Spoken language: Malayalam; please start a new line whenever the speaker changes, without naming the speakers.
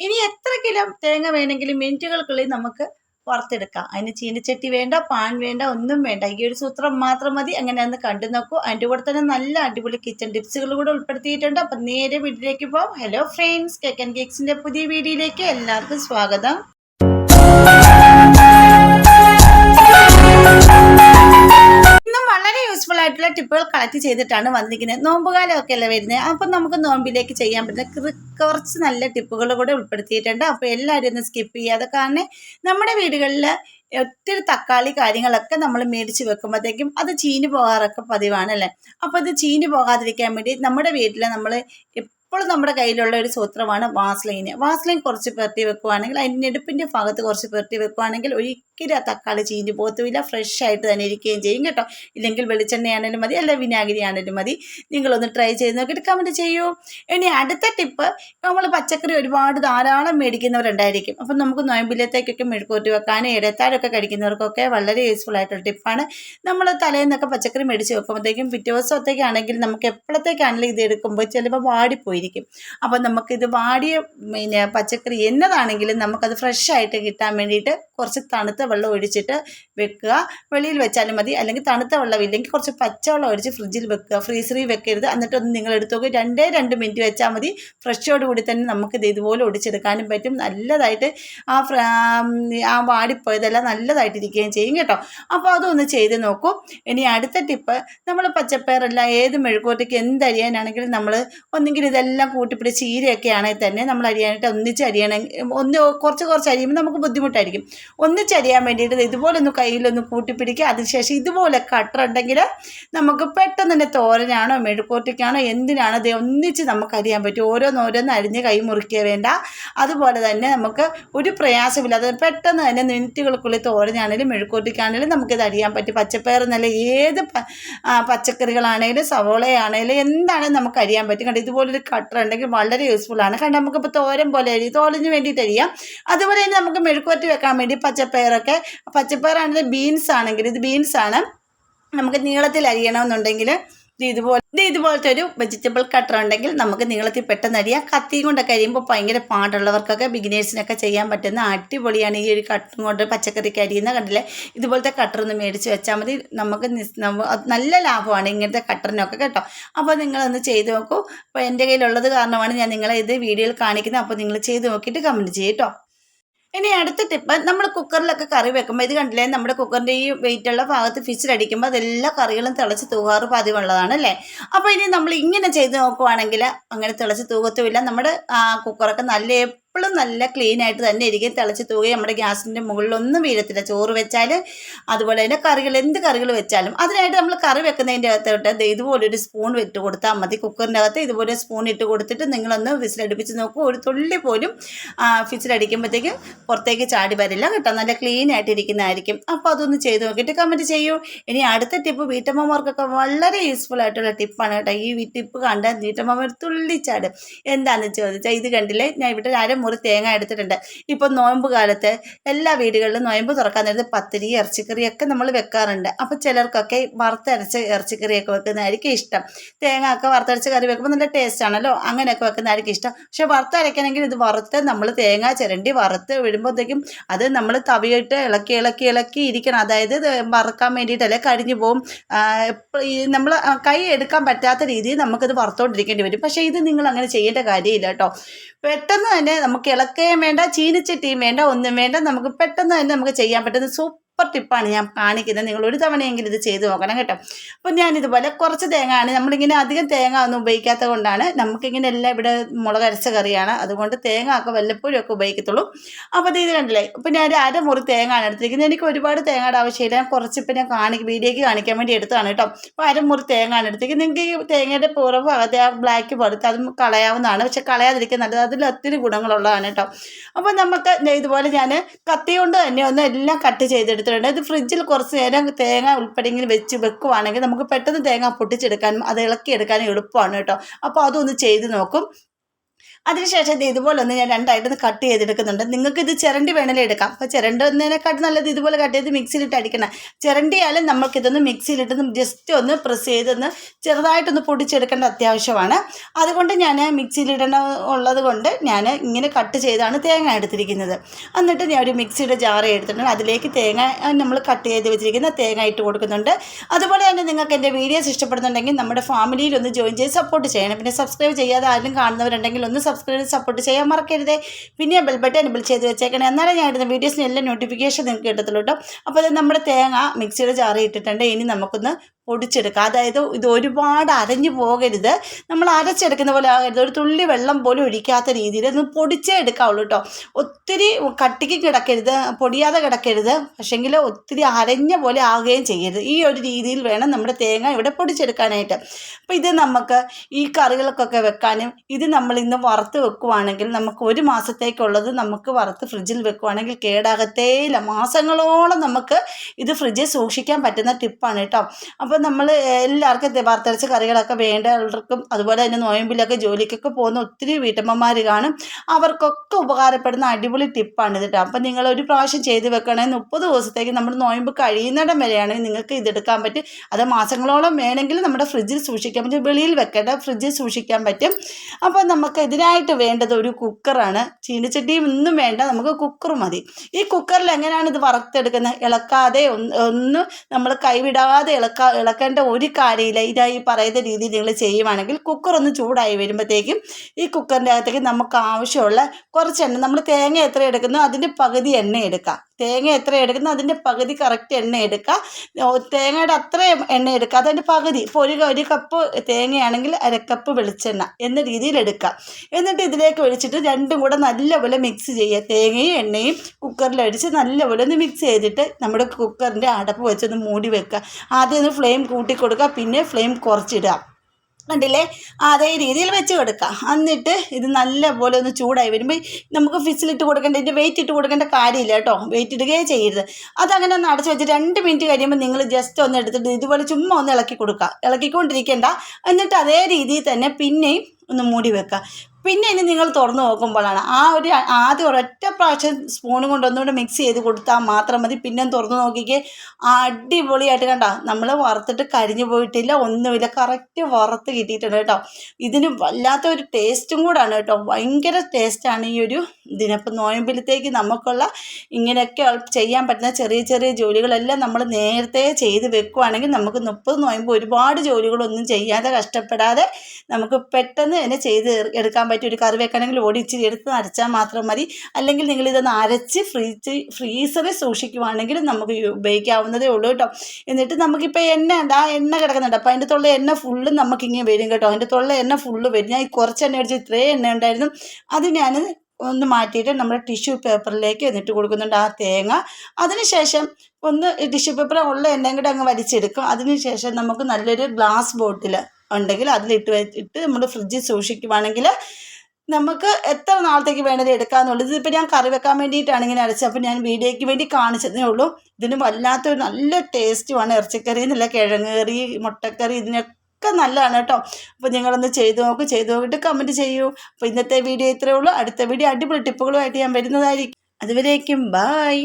ഇനി എത്ര കിലോ തേങ്ങ വേണമെങ്കിലും മിനിറ്റുകൾക്കുള്ളിൽ നമുക്ക് വറുത്തെടുക്കാം. അതിന് ചീനച്ചട്ടി വേണ്ട പാൻ വേണ്ട ഒന്നും വേണ്ട. ഈ ഒരു സൂത്രം മാത്രം മതി. അങ്ങനെ ഒന്ന് കണ്ടു നോക്കൂ. അതിന്റെ കൂടെ തന്നെ നല്ല അടിപൊളി കിച്ചൺ ടിപ്സുകൾ കൂടെ ഉൾപ്പെടുത്തിയിട്ടുണ്ട്. അപ്പം നേരെ വീട്ടിലേക്ക് പോകാം ഹലോ ഫ്രണ്ട്സ് കേക്ക് ആൻഡ് കേക്സിന്റെ പുതിയ വീഡിയോയിലേക്ക് എല്ലാവർക്കും സ്വാഗതം. ആയിട്ടുള്ള ടിപ്പുകൾ കളക്ട് ചെയ്തിട്ടാണ് വന്നിരിക്കുന്നത്. നോമ്പുകാലമൊക്കെ അല്ലേ വരുന്നത്? അപ്പം നമുക്ക് നോമ്പിലേക്ക് ചെയ്യാൻ പറ്റുന്ന കുറച്ച് നല്ല ടിപ്പുകൾ കൂടെ ഉൾപ്പെടുത്തിയിട്ടുണ്ട്. അപ്പോൾ എല്ലാവരും ഒന്ന് സ്കിപ്പ് ചെയ്യാതെ കാരണം നമ്മുടെ വീടുകളിൽ ഒത്തിരി തക്കാളി കാര്യങ്ങളൊക്കെ നമ്മൾ മേടിച്ച് വെക്കുമ്പോഴത്തേക്കും അത് ചീഞ്ഞു പോകാറൊക്കെ പതിവാണല്ലേ അപ്പോൾ ഇത് ചീഞ്ഞു പോകാതിരിക്കാൻ വേണ്ടി നമ്മുടെ വീട്ടിൽ നമ്മൾ എപ്പോഴും നമ്മുടെ കയ്യിലുള്ള ഒരു സൂത്രമാണ് വാസ്ലൈന്. വാസ്ലൈൻ കുറച്ച് പെരട്ടി വെക്കുവാണെങ്കിൽ അതിന്റെ നെടുപ്പിന്റെ ഭാഗത്ത് കുറച്ച് പെരട്ടി വെക്കുവാണെങ്കിൽ ഒരിക്കലും ആ തക്കാളി ചീഞ്ഞു പോകത്തുമില്ല. ഫ്രഷ് ആയിട്ട് തന്നെ ഇരിക്കുകയും ചെയ്യും കേട്ടോ. ഇല്ലെങ്കിൽ വെളിച്ചെണ്ണയാണേലും മതി അല്ലെങ്കിൽ വിനാഗിരി ആണേലും മതി. നിങ്ങളൊന്ന് ട്രൈ ചെയ്ത് നോക്കിയിട്ട് കമന്റ് ചെയ്യൂ. ഇനി അടുത്ത ടിപ്പ് നമ്മൾ പച്ചക്കറി ഒരുപാട് ധാരാളം മേടിക്കുന്നവരുണ്ടായിരിക്കും. അപ്പം നമുക്ക് നോയമ്പിലത്തേക്കൊക്കെ മെഴുക്കൂട്ടി വെക്കാനും ഇടത്താഴൊക്കെ കഴിക്കുന്നവർക്കൊക്കെ വളരെ യൂസ്ഫുൾ ആയിട്ടുള്ള ടിപ്പാണ് നമ്മൾ തലേന്നൊക്കെ പച്ചക്കറി മേടിച്ച് വെക്കുമ്പോഴത്തേക്കും പിറ്റേ ദിവസത്തേക്കാണെങ്കിൽ നമുക്ക് എപ്പോഴത്തേക്കാണെങ്കിലും ഇത് എടുക്കുമ്പോൾ ചിലപ്പോൾ വാടിപ്പോയിരിക്കും അപ്പം നമുക്കിത് വാടിയ പിന്നെ പച്ചക്കറി എന്നതാണെങ്കിലും നമുക്കത് ഫ്രഷ് ആയിട്ട് കിട്ടാൻ വേണ്ടിയിട്ട് കുറച്ച് തണുത്ത വെള്ളം ഒഴിച്ചിട്ട് വെക്കുക. വെളിയിൽ വെച്ചാലും മതി. അല്ലെങ്കിൽ തണുത്ത വെള്ളം ഇല്ലെങ്കിൽ കുറച്ച് പച്ചവെള്ളം ഒഴിച്ച് ഫ്രിഡ്ജിൽ വെക്കുക. ഫ്രീസറിൽ വെക്കരുത്. എന്നിട്ടൊന്ന് നിങ്ങൾ എടുത്തു നോക്കി. രണ്ടേ രണ്ട് മിനിറ്റ് വെച്ചാൽ മതി. ഫ്രഷോട് കൂടി തന്നെ നമുക്കിത് ഇതുപോലെ ഒടിച്ചെടുക്കാനും പറ്റും. നല്ലതായിട്ട് ആ ആ വാടിപ്പോയതെല്ലാം നല്ലതായിട്ടിരിക്കുകയും ചെയ്യും കേട്ടോ. അപ്പോൾ അതൊന്ന് ചെയ്ത് നോക്കൂ. ഇനി അടുത്ത ടിപ്പ് നമ്മൾ പച്ചപ്പയറെല്ലാം ഏത് മെഴുകുവരട്ടിക്ക് എന്തരിയാനാണെങ്കിലും നമ്മൾ ഒന്നെങ്കിൽ ഇതെല്ലാം കൂട്ടിപ്പിടി ചീരയൊക്കെ ആണെങ്കിൽ തന്നെ നമ്മൾ അരിയാനായിട്ട് ഒന്നിച്ച് അരിയണമെങ്കിൽ ഒന്ന് കുറച്ച് കുറച്ച് അരിയുമ്പോൾ നമുക്ക് ബുദ്ധിമുട്ടായിരിക്കും. ഒന്നിച്ച് അരിയാൻ വേണ്ടിയിട്ട് ഇതുപോലെ ഒന്ന് കയ്യിലൊന്ന് കൂട്ടിപ്പിടിക്കുക അതിനുശേഷം ഇതുപോലെ കട്ടർ ഉണ്ടെങ്കിൽ നമുക്ക് പെട്ടെന്ന് തന്നെ തോരനാണോ മെഴുക്കോട്ടിക്കാണോ എന്തിനാണോ ഇത് ഒന്നിച്ച് നമുക്ക് അരിയാൻ പറ്റും. ഓരോന്നോരോന്ന് അരിഞ്ഞ് കൈ മുറിക്കുക വേണ്ട. അതുപോലെ തന്നെ നമുക്ക് ഒരു പ്രയാസമില്ലാതെ പെട്ടെന്ന് തന്നെ മിനിറ്റുകൾക്കുള്ളിൽ തോരനാണെങ്കിലും മെഴുക്കോട്ടിക്കാണെങ്കിലും നമുക്കിത് അരിയാൻ പറ്റും. പച്ചപ്പയർ എന്നല്ല ഏത് പച്ചക്കറികളാണെങ്കിലും സവോളയാണെങ്കിലും എന്താണെങ്കിലും നമുക്ക് അരിയാൻ പറ്റും. കണ്ടോ ഇതുപോലൊരു കട്ടർ ഉണ്ടെങ്കിൽ വളരെ യൂസ്ഫുൾ ആണ്. കാരണം നമുക്കിപ്പോൾ തോരൻ പോലെ അരി തോലിന് വേണ്ടിയിട്ട് അരിയാം. അതുപോലെ തന്നെ നമുക്ക് മെഴുക്കുവരട്ടി വെക്കാൻ വേണ്ടി പച്ചപ്പയറൊക്കെ പച്ചപ്പയറാണെങ്കിൽ ബീൻസ് ആണെങ്കിൽ ഇത് ബീൻസ് ആണ്. നമുക്ക് നീളത്തിൽ അരിയണമെന്നുണ്ടെങ്കിൽ ഇതുപോലെ ഇത് ഇതുപോലത്തെ ഒരു വെജിറ്റബിൾ കട്ടർ ഉണ്ടെങ്കിൽ നമുക്ക് നീളത്തിൽ പെട്ടെന്ന് അരിയാം. കത്തിയും കൊണ്ടൊക്കെ അരിയുമ്പോൾ ഭയങ്കര പാടുള്ളവർക്കൊക്കെ ബിഗിനേഴ്സിനൊക്കെ ചെയ്യാൻ പറ്റുന്ന അടിപൊളിയാണ് ഈ ഒരു കട്ടും കൊണ്ട് പച്ചക്കറിക്ക് അരിയുന്ന കണ്ടില്ലേ? ഇതുപോലത്തെ കട്ടർ ഒന്ന് മേടിച്ച് വെച്ചാൽ മതി. നമുക്ക് നല്ല ലാഭമാണ് ഇങ്ങനത്തെ കട്ടറിനൊക്കെ കേട്ടോ. അപ്പോൾ നിങ്ങളൊന്ന് ചെയ്ത് നോക്കൂ. അപ്പോൾ എന്റെ കയ്യിലുള്ളത് കാരണമാണ് ഞാൻ നിങ്ങളെ ഇത് വീഡിയോയിൽ കാണിക്കുന്നത്. അപ്പോൾ നിങ്ങൾ ചെയ്ത് നോക്കിയിട്ട് കമന്റ് ചെയ്യും കേട്ടോ. ഇനി അടുത്ത ടിപ്പ് നമ്മൾ കുക്കറിലൊക്കെ കറി വെക്കുമ്പോൾ ഇത് കണ്ടില്ലേ? നമ്മുടെ കുക്കറിന്റെ ഈ വെയിറ്റുള്ള ഭാഗത്ത് ഫിസിലടിക്കുമ്പോൾ അതെല്ലാ കറികളും തിളച്ച് തൂകാറ് പതിവുള്ളതാണ് അല്ലേ? അപ്പോൾ ഇനി നമ്മൾ ഇങ്ങനെ ചെയ്ത് നോക്കുവാണെങ്കിൽ അങ്ങനെ തിളച്ച് തൂകത്തുമില്ല നമ്മുടെ കുക്കറൊക്കെ നല്ല എപ്പോഴും നല്ല ക്ലീൻ ആയിട്ട് തന്നെ ഇരിക്കും. തിളച്ച് തൂകുകയും നമ്മുടെ ഗ്യാസിന്റെ മുകളിലൊന്നും വീഴത്തില്ല. ചോറ് വെച്ചാൽ അതുപോലെ തന്നെ കറികൾ എന്ത് കറികൾ വെച്ചാലും അതിനായിട്ട് നമ്മൾ കറി വെക്കുന്നതിന്റെ അകത്തോട്ട് ഇതുപോലൊരു സ്പൂൺ ഇട്ട് കൊടുത്താൽ മതി. കുക്കറിന്റെ അകത്ത് ഇതുപോലെ സ്പൂൺ ഇട്ട് കൊടുത്തിട്ട് നിങ്ങളൊന്ന് വിസിലടുപ്പിച്ച് നോക്കൂ. ഒരു തുള്ളി പോലും ഫിസിലടിക്കുമ്പോഴത്തേക്ക് പുറത്തേക്ക് ചാടി വരില്ല കേട്ടോ. നല്ല ക്ലീൻ ആയിട്ട് ഇരിക്കുന്നതായിരിക്കും. അപ്പോൾ അതൊന്ന് ചെയ്ത് നോക്കിയിട്ട് കമന്റ് ചെയ്യൂ. ഇനി അടുത്ത ടിപ്പ് വീട്ടമ്മമാർക്കൊക്കെ വളരെ യൂസ്ഫുൾ ആയിട്ടുള്ള ടിപ്പാണ് കേട്ടോ. ഈ ടിപ്പ് കണ്ടാൽ വീട്ടമ്മമാർ തുള്ളിച്ചാട്. എന്താണെന്ന് ചോദിച്ചാൽ ഇത് കണ്ടില്ലേ? ഞാൻ ഇവിടെ അരമുറി തേങ്ങ എടുത്തിട്ടുണ്ട്. ഇപ്പോൾ നോയമ്പ് കാലത്ത് എല്ലാ വീടുകളിലും നോയമ്പ് തുറക്കാൻ നേരത്ത് പത്തിരി ഇറച്ചിക്കറിയൊക്കെ നമ്മൾ വെക്കാറുണ്ട്. അപ്പോൾ ചിലർക്കൊക്കെ വറുത്തരച്ച് ഇറച്ചിക്കറിയൊക്കെ വെക്കുന്നതായിരിക്കും ഇഷ്ടം. തേങ്ങ ഒക്കെ വറുത്തരച്ച് കറി വെക്കുമ്പോൾ നല്ല ടേസ്റ്റ് ആണല്ലോ? അങ്ങനെയൊക്കെ വെക്കുന്നതായിരിക്കും ഇഷ്ടം. പക്ഷേ വറുത്തരയ്ക്കണമെങ്കിൽ ഇത് വറുത്ത് നമ്മൾ തേങ്ങ ചിരണ്ടി വറുത്ത് വിടുമ്പോഴത്തേക്കും അത് നമ്മൾ തവിയിട്ട് ഇളക്കി ഇളക്കി ഇളക്കി ഇരിക്കണം. അതായത് വറുക്കാൻ വേണ്ടിയിട്ടല്ലേ കരിഞ്ഞു പോകും നമ്മൾ കൈ എടുക്കാൻ പറ്റാത്ത രീതിയിൽ നമുക്കത് വറുത്തോണ്ടിരിക്കേണ്ടി വരും. പക്ഷേ ഇത് നിങ്ങൾ അങ്ങനെ ചെയ്യേണ്ട കാര്യമില്ല കേട്ടോ. പെട്ടെന്ന് തന്നെ നമുക്ക് ഇളക്കുകയും വേണ്ട ചീനിച്ചട്ടിയും വേണ്ട ഒന്നും വേണ്ട നമുക്ക് പെട്ടെന്ന് തന്നെ നമുക്ക് ചെയ്യാൻ പറ്റുന്ന സൂപ്പർ ടിപ്പാണ് ഞാൻ കാണിക്കുന്നത്. നിങ്ങൾ ഒരു തവണയെങ്കിലും ഇത് ചെയ്തു നോക്കണം കേട്ടോ. അപ്പോൾ ഞാൻ ഇതുപോലെ കുറച്ച് തേങ്ങ ആണ് നമ്മളിങ്ങനെ അധികം തേങ്ങ ഒന്നും ഉപയോഗിക്കാത്തത് കൊണ്ടാണ് നമുക്കിങ്ങനെ എല്ലാം ഇവിടെ മുളക് അരച്ച കറിയാണ്. അതുകൊണ്ട് തേങ്ങ ഒക്കെ വല്ലപ്പോഴും ഒക്കെ ഉപയോഗിക്കത്തുള്ളൂ. അപ്പോൾ ഇത് കണ്ടില്ലേ? അപ്പോൾ ഞാൻ ഒരു അരമുറി തേങ്ങ ആണ് എടുത്തിരിക്കുന്നത്. എനിക്ക് ഒരുപാട് തേങ്ങയുടെ ആവശ്യമില്ല. ഞാൻ കുറച്ചിപ്പോൾ ഞാൻ കാണി വീഡിയോയ്ക്ക് കാണിക്കാൻ വേണ്ടി എടുത്തതാണ് കേട്ടോ. അപ്പോൾ അരമുറി തേങ്ങ ആണ് എടുത്തിരിക്കുന്നത്. നിങ്ങൾക്ക് ഈ തേങ്ങയുടെ പുറം ഭാഗത്തെ ആ ബ്ലാക്ക് പടുത്ത് അതും കളയാവുന്നതാണ്. പക്ഷെ കളയാതിരിക്കുക നല്ലത്. അതിൽ ഒത്തിരി ഗുണങ്ങളുള്ളതാണ് കേട്ടോ. അപ്പോൾ നമുക്ക് ഇതുപോലെ ഞാൻ കത്തി കൊണ്ട് തന്നെ ഒന്ന് എല്ലാം കട്ട് ചെയ്തെടുത്തിട്ടുണ്ട് ഇത് ഫ്രിഡ്ജിൽ കുറച്ച് നേരം തേങ്ങ ഉൾപ്പെടെ ഇങ്ങനെ വെച്ച് വെക്കുവാണെങ്കിൽ നമുക്ക് പെട്ടെന്ന് തേങ്ങ പൊട്ടിച്ചെടുക്കാനും അത് ഇളക്കിയെടുക്കാനും എളുപ്പമാണ് കേട്ടോ. അപ്പോൾ അതൊന്ന് ചെയ്ത് നോക്കും. അതിനുശേഷം ഇത് ഇതുപോലെ ഒന്ന് ഞാൻ രണ്ടായിട്ടൊന്ന് കട്ട് ചെയ്തെടുക്കുന്നുണ്ട്. നിങ്ങൾക്ക് ഇത് ചിരണ്ടി വേണമെങ്കിലും എടുക്കാം. അപ്പോൾ ചിരണ്ടുന്നതിനെക്കാട്ടും നല്ലത് ഇതുപോലെ കട്ട് ചെയ്ത് മിക്സിയിലിട്ട് അടിക്കണം ചിരണ്ടിയാലും നമുക്കിതൊന്ന് മിക്സിയിലിട്ടൊന്ന് ജസ്റ്റ് ഒന്ന് പ്രസ് ചെയ്തൊന്ന് ചെറുതായിട്ടൊന്ന് പൊടിച്ചെടുക്കേണ്ട അത്യാവശ്യമാണ്. അതുകൊണ്ട് ഞാൻ മിക്സിയിലിടണ ഉള്ളത് കൊണ്ട് ഞാൻ ഇങ്ങനെ കട്ട് ചെയ്താണ് തേങ്ങ എടുത്തിരിക്കുന്നത്. എന്നിട്ട് ഞാൻ ഒരു മിക്സിയുടെ ജാറ എടുത്തിട്ടുണ്ട്. അതിലേക്ക് തേങ്ങ നമ്മൾ കട്ട് ചെയ്ത് വെച്ചിരിക്കുന്ന തേങ്ങ ഇട്ട് കൊടുക്കുന്നുണ്ട്. അതുപോലെ തന്നെ നിങ്ങൾക്ക് എന്റെ വീഡിയോസ് ഇഷ്ടപ്പെടുന്നുണ്ടെങ്കിൽ നമ്മുടെ ഫാമിലിയിൽ ഒന്ന് ജോയിൻ ചെയ്ത് സപ്പോർട്ട് ചെയ്യണം. പിന്നെ സബ്സ്ക്രൈബ് ചെയ്യാതെ ആരും കാണുന്നവരുണ്ടെങ്കിൽ ഒന്ന് സബ്സ്ക്രൈബ് ചെയ്ത് സപ്പോർട്ട് ചെയ്യാൻ മറക്കരുത്. പിന്നെ ബെൽ ബട്ടൺ എനബിൾ ചെയ്ത് വെച്ചേക്കണേ. എന്നാലേ ഞാൻ ഇടുന്ന വീഡിയോസിന് എല്ലാം നോട്ടിഫിക്കേഷൻ നിങ്ങൾക്ക് കിട്ടത്തുള്ളൂ കേട്ടോ അപ്പോൾ നമ്മുടെ തേങ്ങ മിക്സിയുടെ ജാറി ഇട്ടിട്ടുണ്ട് ഇനി നമുക്കൊന്ന് പൊടിച്ചെടുക്കുക. അതായത് ഇത് ഒരുപാട് അരഞ്ഞു പോകരുത്. നമ്മൾ അരച്ചെടുക്കുന്ന പോലെ ആകരുത്. ഒരു തുള്ളി വെള്ളം പോലും ഒഴിക്കാത്ത രീതിയിൽ ഒന്ന് പൊടിച്ചേ എടുക്കാവുള്ളൂ കേട്ടോ. ഒത്തിരി കട്ടിക്ക് കിടക്കരുത് പൊടിയാതെ കിടക്കരുത്. പക്ഷേങ്കിൽ ഒത്തിരി അരഞ്ഞ പോലെ ആവുകയും ചെയ്യരുത്. ഈ ഒരു രീതിയിൽ വേണം നമ്മുടെ തേങ്ങ ഇവിടെ പൊടിച്ചെടുക്കാനായിട്ട്. അപ്പോൾ ഇത് നമുക്ക് ഈ കറികൾക്കൊക്കെ വെക്കാനും ഇത് നമ്മൾ ഇന്ന് വറുത്ത് വെക്കുവാണെങ്കിൽ നമുക്ക് ഒരു മാസത്തേക്കുള്ളത് നമുക്ക് വറുത്ത് ഫ്രിഡ്ജിൽ വെക്കുവാണെങ്കിൽ കേടാകത്തേയില്ല. മാസങ്ങളോളം നമുക്ക് ഇത് ഫ്രിഡ്ജിൽ സൂക്ഷിക്കാൻ പറ്റുന്ന ടിപ്പാണ് കേട്ടോ. അപ്പോൾ നമ്മൾ എല്ലാവർക്കും വറുത്തരച്ച കറികളൊക്കെ വേണ്ടവർക്കും അതുപോലെ തന്നെ നോയമ്പിലൊക്കെ ജോലിക്കൊക്കെ പോകുന്ന ഒത്തിരി വീട്ടമ്മമാർ കാണും. അവർക്കൊക്കെ ഉപകാരപ്പെടുന്ന അടിപൊളി ടിപ്പാണ് ഇത് കേട്ടോ. അപ്പം നിങ്ങൾ ഒരു പ്രാവശ്യം ചെയ്ത് വെക്കണേ മുപ്പത് ദിവസത്തേക്ക് നമ്മുടെ നോയമ്പ് കഴിയുന്നിടം വരെയാണെങ്കിൽ നിങ്ങൾക്ക് ഇതെടുക്കാൻ പറ്റും അത് മാസങ്ങളോളം വേണമെങ്കിൽ നമ്മുടെ ഫ്രിഡ്ജിൽ സൂക്ഷിക്കാൻ പറ്റും വെളിയിൽ വെക്കേണ്ട ഫ്രിഡ്ജിൽ സൂക്ഷിക്കാൻ പറ്റും. അപ്പോൾ നമുക്ക് ഇതിനായിട്ട് വേണ്ടത് ഒരു കുക്കറാണ്. ചീനച്ചട്ടിയും ഒന്നും വേണ്ട നമുക്ക് കുക്കർ മതി. ഈ കുക്കറിൽ എങ്ങനെയാണ് ഇത് വറുത്തെടുക്കുന്നത്? ഇളക്കാതെ ഒന്ന് നമ്മൾ കൈവിടാതെ ഇളക്കാ ഇളക്കേണ്ട ഒരു കാര്യമില്ല. ഇതാ ഈ പറയുന്ന രീതിയിൽ നിങ്ങൾ ചെയ്യുവാണെങ്കിൽ കുക്കർ ഒന്ന് ചൂടായി വരുമ്പോഴത്തേക്കും ഈ കുക്കറിന്റെ അകത്തേക്ക് നമുക്ക് ആവശ്യമുള്ള കുറച്ച് എണ്ണ നമ്മൾ തേങ്ങ എത്ര എടുക്കുന്നു അതിന്റെ പകുതി എണ്ണ എടുക്കാം. തേങ്ങ എത്ര എടുക്കുന്നു അതിന്റെ പകുതി കറക്റ്റ് എണ്ണ എടുക്കുക. തേങ്ങയുടെ അത്രയും എണ്ണ എടുക്കുക. അതിന്റെ പകുതി. ഇപ്പോൾ ഒരു ഒരു കപ്പ് തേങ്ങയാണെങ്കിൽ അരക്കപ്പ് വെളിച്ചെണ്ണ എന്ന രീതിയിൽ എടുക്കുക. എന്നിട്ട് ഇതിലേക്ക് ഒഴിച്ചിട്ട് രണ്ടും കൂടെ നല്ലപോലെ മിക്സ് ചെയ്യുക. തേങ്ങയും എണ്ണയും കുക്കറിൽ ഒഴിച്ച് നല്ലപോലെ ഒന്ന് മിക്സ് ചെയ്തിട്ട് നമ്മുടെ കുക്കറിന്റെ അടപ്പ് വെച്ചൊന്ന് മൂടി വെക്കുക. ആദ്യം ഒന്ന് ഫ്ലെയിം കൂട്ടി കൊടുക്കുക പിന്നെ ഫ്ലെയിം കുറച്ചിടുക. കണ്ടില്ലേ? അതേ രീതിയിൽ വെച്ച് കൊടുക്കുക എന്നിട്ട് ഇത് നല്ലപോലെ ഒന്ന് ചൂടായി വരുമ്പോൾ നമുക്ക് ഫിസിലിട്ട് കൊടുക്കേണ്ട ഇതിന്റെ വെയിറ്റ് ഇട്ട് കൊടുക്കേണ്ട കാര്യമില്ല കേട്ടോ. വെയിറ്റ് ഇടുകയേ ചെയ്യരുത്. അതങ്ങനെ ഒന്ന് അടച്ച് വെച്ച് രണ്ട് മിനിറ്റ് കഴിയുമ്പോൾ നിങ്ങൾ ജസ്റ്റ് ഒന്ന് എടുത്തിട്ട് ഇതുപോലെ ചുമ്മാ ഒന്ന് ഇളക്കി കൊടുക്കുക. ഇളക്കിക്കൊണ്ടിരിക്കേണ്ട. എന്നിട്ട് അതേ രീതിയിൽ തന്നെ പിന്നെയും ഒന്ന് മൂടി വെക്കുക. പിന്നെ ഇനി നിങ്ങൾ തുറന്ന് നോക്കുമ്പോഴാണ് ആ ഒരു ആദ്യം ഒരൊറ്റ പ്രാവശ്യം സ്പൂൺ കൊണ്ട് ഒന്നുകൂടെ മിക്സ് ചെയ്ത് കൊടുത്താൽ മാത്രം മതി. പിന്നെ തുറന്ന് നോക്കിക്കേ. അടിപൊളിയായിട്ട് കണ്ട നമ്മൾ വറുത്തിട്ട് കരിഞ്ഞു പോയിട്ടില്ല ഒന്നുമില്ല. കറക്റ്റ് വറുത്ത് കിട്ടിയിട്ടുണ്ട് കേട്ടോ. ഇതിന് വല്ലാത്ത ഒരു ടേസ്റ്റും കൂടാണ് കേട്ടോ. ഭയങ്കര ടേസ്റ്റാണ് ഈ ഒരു ഇതിനപ്പം നോയമ്പിലത്തേക്ക് നമുക്കുള്ള ഇങ്ങനെയൊക്കെ ചെയ്യാൻ പറ്റുന്ന ചെറിയ ചെറിയ ജോലികളെല്ലാം നമ്മൾ നേരത്തെ ചെയ്ത് വെക്കുവാണെങ്കിൽ നമുക്ക് മുപ്പത് നോയമ്പ് ഒരുപാട് ജോലികളൊന്നും ചെയ്യാതെ കഷ്ടപ്പെടാതെ നമുക്ക് പെട്ടെന്ന് തന്നെ ചെയ്ത് എടുക്കാൻ പറ്റിയ ഒരു കറി വെക്കണമെങ്കിൽ ഓടി എടുത്ത് അരച്ചാൽ മാത്രം മതി. അല്ലെങ്കിൽ നിങ്ങൾ ഇതൊന്ന് അരച്ച് ഫ്രീസ് ഫ്രീസറിൽ സൂക്ഷിക്കുവാണെങ്കിൽ നമുക്ക് ഉപയോഗിക്കാവുന്നതേ ഉള്ളൂ കേട്ടോ. എന്നിട്ട് നമുക്കിപ്പോൾ എണ്ണ ഉണ്ട്. ആ എണ്ണ കിടക്കുന്നുണ്ട്. അപ്പോൾ അതിന്റെ തൊള്ള എണ്ണ ഫുള്ള് നമുക്കിങ്ങനെ വരും കേട്ടോ. അതിന്റെ തൊള്ള എണ്ണ ഫുള്ള് വരും. ഞാൻ കുറച്ച് എണ്ണ അടിച്ച് ഇത്രയും എണ്ണ ഉണ്ടായിരുന്നു. അത് ഞാൻ ഒന്ന് മാറ്റിയിട്ട് നമ്മുടെ ടിഷ്യൂ പേപ്പറിലേക്ക് എന്നിട്ട് കൊടുക്കുന്നുണ്ട് ആ തേങ്ങ. അതിനുശേഷം ഒന്ന് ടിഷ്യൂ പേപ്പർ ഉള്ള എണ്ണയും കൂടെ അങ്ങ് വലിച്ചെടുക്കും. അതിനുശേഷം നമുക്ക് നല്ലൊരു ഗ്ലാസ് ബോട്ടിൽ ഉണ്ടെങ്കിൽ അതിലിട്ട് ഇട്ട് നമ്മൾ ഫ്രിഡ്ജിൽ സൂക്ഷിക്കുവാണെങ്കിൽ നമുക്ക് എത്ര നാളത്തേക്ക് വേണത് എടുക്കാമെന്നുള്ളത് ഇതിപ്പോൾ ഞാൻ കറി വെക്കാൻ വേണ്ടിയിട്ടാണ് ഇങ്ങനെ അരച്ചത്. അപ്പോൾ ഞാൻ വീഡിയോയ്ക്ക് വേണ്ടി കാണിച്ചതേ ഉള്ളൂ. ഇതിന് വല്ലാത്തൊരു നല്ല ടേസ്റ്റുമാണ് ഇറച്ചിക്കറി എന്നല്ല കിഴങ്ങ് കറി മുട്ടക്കറി ഇതിനൊക്കെ നല്ലതാണ് കേട്ടോ. അപ്പോൾ നിങ്ങളൊന്ന് ചെയ്തു നോക്കും. ചെയ്തു നോക്കിയിട്ട് കമന്റ് ചെയ്യൂ. അപ്പോൾ ഇന്നത്തെ വീഡിയോ ഇത്രയേ ഉള്ളൂ. അടുത്ത വീഡിയോ അടിപൊളി ടിപ്പുകളുമായിട്ട് ഞാൻ വരുന്നതായിരിക്കും. അതുവരേക്കും ബായ്